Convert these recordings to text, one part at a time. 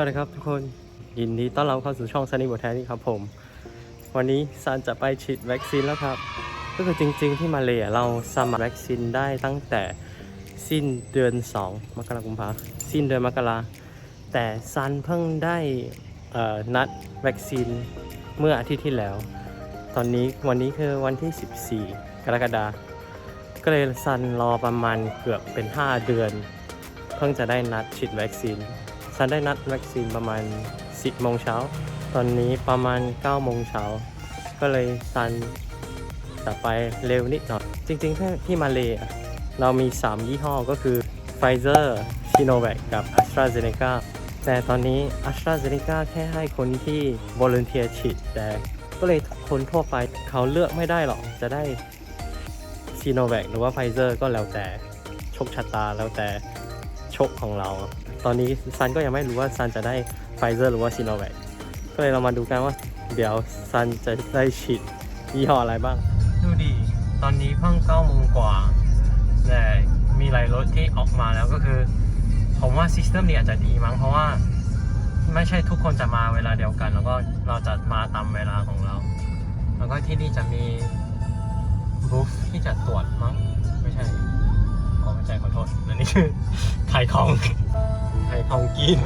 วัสดีครับทุกคนยินดีต้อนรับเข้าสู่ช่องซันนี่บทแทนนี่ครับผม วันนี้ซันจะไปฉีดวัคซีนแล้วครับ ก็คือจริงๆที่มาเลยเราสมัครวัคซีนได้ตั้งแต่สิ้นเดือน 2 มกราคมพาสิ้นเดือนมกราแต่ซันเพิ่งได้นัดวัคซีนเมื่ออาทิตย์ที่แล้ว ตอนนี้วันนี้คือวันที่ 14 กรกฎาคมก็เลยซันรอประมาณเกือบเป็น 5 เดือน เพิ่งจะได้นัดฉีดวัคซีน ซันได้นัดวัคซีนประมาณ 10โมงเช้า ตอนนี้ประมาณ9โมงเช้า ก็เลยซันจะไปเร็วนิดหน่อย จริงๆที่ที่มาเลอะเรามี 3 ยี่ห้อก็คือ Pfizer, Sinovac กับ AstraZeneca แต่ตอนนี้ AstraZeneca แค่ให้คนที่ volunteer ฉีดแต่ก็เลยคนทั่วไปเขาเลือกไม่ได้หรอก จะได้ Sinovac หรือว่า Pfizer ก็แล้วแต่โชคชะตาแล้วแต่โชคของเรา ตอนนี้ซันก็ยังไม่รู้ว่าซันจะได้ Pfizer หรือว่า Sinovac ก็เลยเรามาดูกันว่า เดี๋ยวซันจะได้ฉีดยี่ห้ออะไรบ้าง ดูดิตอนนี้เพิ่งเก้าโมงกว่าแต่มีหลายรถที่ออกมาแล้วก็คือ ผมว่าซิสเต็มนี้อาจจะดีมั้งเพราะว่า ไม่ใช่ทุกคนจะมาเวลาเดียวกัน แล้วก็เราจะมาตามเวลาของเรา แล้วก็ที่นี่จะมีบูฟที่จะตรวจมั้งไม่ใช่ ใช่ขอโทษอันนี้คือขายของขายของกิน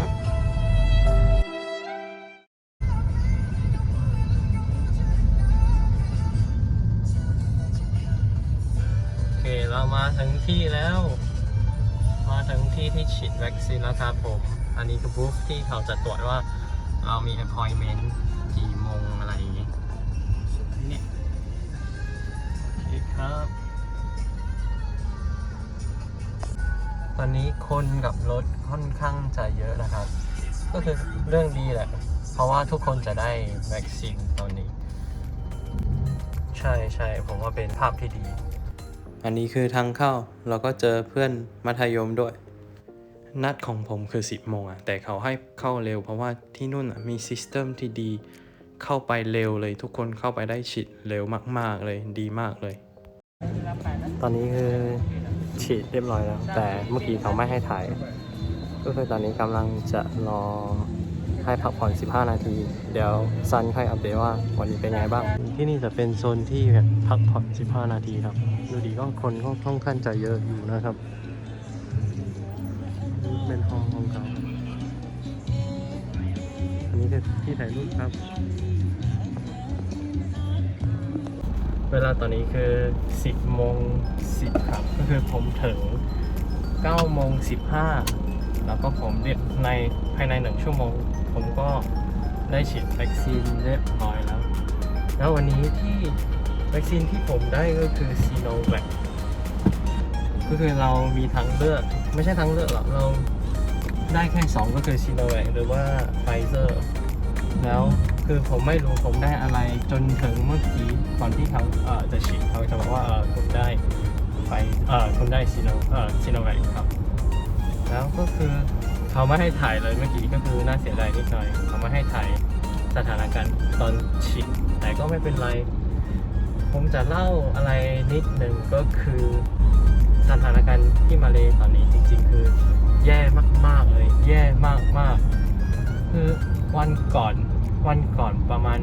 โอเคเรามาถึงที่แล้ว มาถึงที่ที่ฉีดวัคซีนแล้วครับผม อันนี้คือบูธที่เขาจะตรวจว่าเรามี appointment กี่โมงอะไรอย่างงี้นี่โอเคครับ ตอนนี้คนกับรถค่อนข้างจะเยอะนะครับ ก็คือเรื่องดีแหละ เพราะว่าทุกคนจะได้วัคซีนตอนนี้ ใช่ใช่ผมว่าเป็นภาพที่ดี อันนี้คือทางเข้าเราก็เจอเพื่อนมัธยมด้วย นัดของผมคือ 10โมงอะแต่เขาให้เข้าเร็ว เพราะว่าที่นู่นอะมีซิสเต็มที่ดี เข้าไปเร็วเลยทุกคนเข้าไปได้ฉีดเร็วมาก ๆเลยดีมากเลย ตอนนี้คือ ฉีดเรียบร้อยแล้ว แต่เมื่อกี้เขาไม่ให้ถ่าย ก็คือตอนนี้กำลังจะรอให้พักผ่อน 15 นาที เดี๋ยวซันค่อยอัปเดตว่าวันนี้เป็นไงบ้าง ที่นี่จะเป็นโซนที่แบบพักผ่อน 15 นาทีครับ ดูดีก็คนก็ค่อนข้างจะเยอะอยู่นะครับ เป็นห้องของเขาอันนี้คือที่ถ่ายรูปครับ เวลาตอนนี้คือ 10โมง10 ครับ ก็คือผมถึง9โมง15 แล้วก็ผมเรียบในภายใน 1 ชั่วโมง ผมก็ได้ฉีดวัคซีนเรียบร้อยแล้ว แล้ววันนี้ที่วัคซีนที่ผมได้ก็คือซีโนแวคก็คือเรามีทางเลือก ไม่ใช่ทางเลือกหรอกเราได้แค่ 2 ก็คือซีโนแวคหรือว่าไฟเซอร์ แล้ว คือผมไม่รู้ผมได้อะไรจนถึงเมื่อกี้ก่อนที่เขาเอ่อจะฉีดเขาจะบอกว่าเออคุณได้ไฟเอ่อคุณได้ซีโนเอ่อซีโนแวคครับ แล้วก็คือเขาไม่ให้ถ่ายเลยเมื่อกี้ก็คือน่าเสียดายนิดหน่อยเขาไม่ให้ถ่ายสถานการณ์ตอนฉีดแต่ก็ไม่เป็นไร ผมจะเล่าอะไรนิดหนึ่งก็คือสถานการณ์ที่มาเลตอนนี้จริง ๆ คือแย่มากๆเลย แย่มากๆ คือวันก่อน วันก่อนประมาณ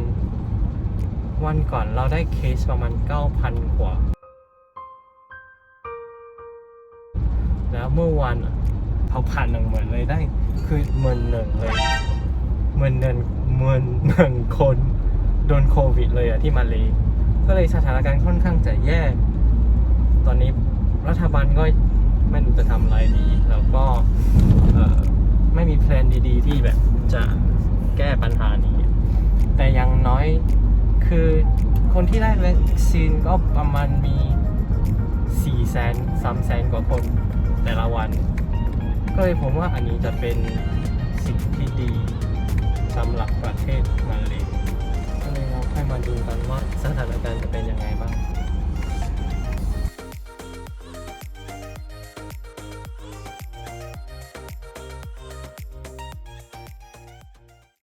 วันก่อนเราได้เคสประมาณ 9,000 กว่า แล้วเมื่อวานเขาผ่านหนึ่งหมื่นเลยได้ คือหมื่นหนึ่งเลยหมื่นหนึ่งหมื่นหนึ่งคนโดนโควิดเลยอะที่มาเลยก็เลยสถานการณ์ค่อนข้างจะแย่ ตอนนี้รัฐบาลก็ไม่รู้จะทำอะไรดี แล้วก็ไม่มีแพลนดีๆ ที่แบบจะแก้ปัญหานี้ แต่อยังน้อยคือคนที่ได้วัคซีนก็ประมาณมี4แสน3แสนกว่าคนแต่ละวัน ก็เลยผมว่าอันนี้จะเป็นสิ่งที่ดีสำหรับประเทศมาเลยก็เลยเราค่อยมาดูกันว่าสถานการณ์จะเป็นยังไงบ้าง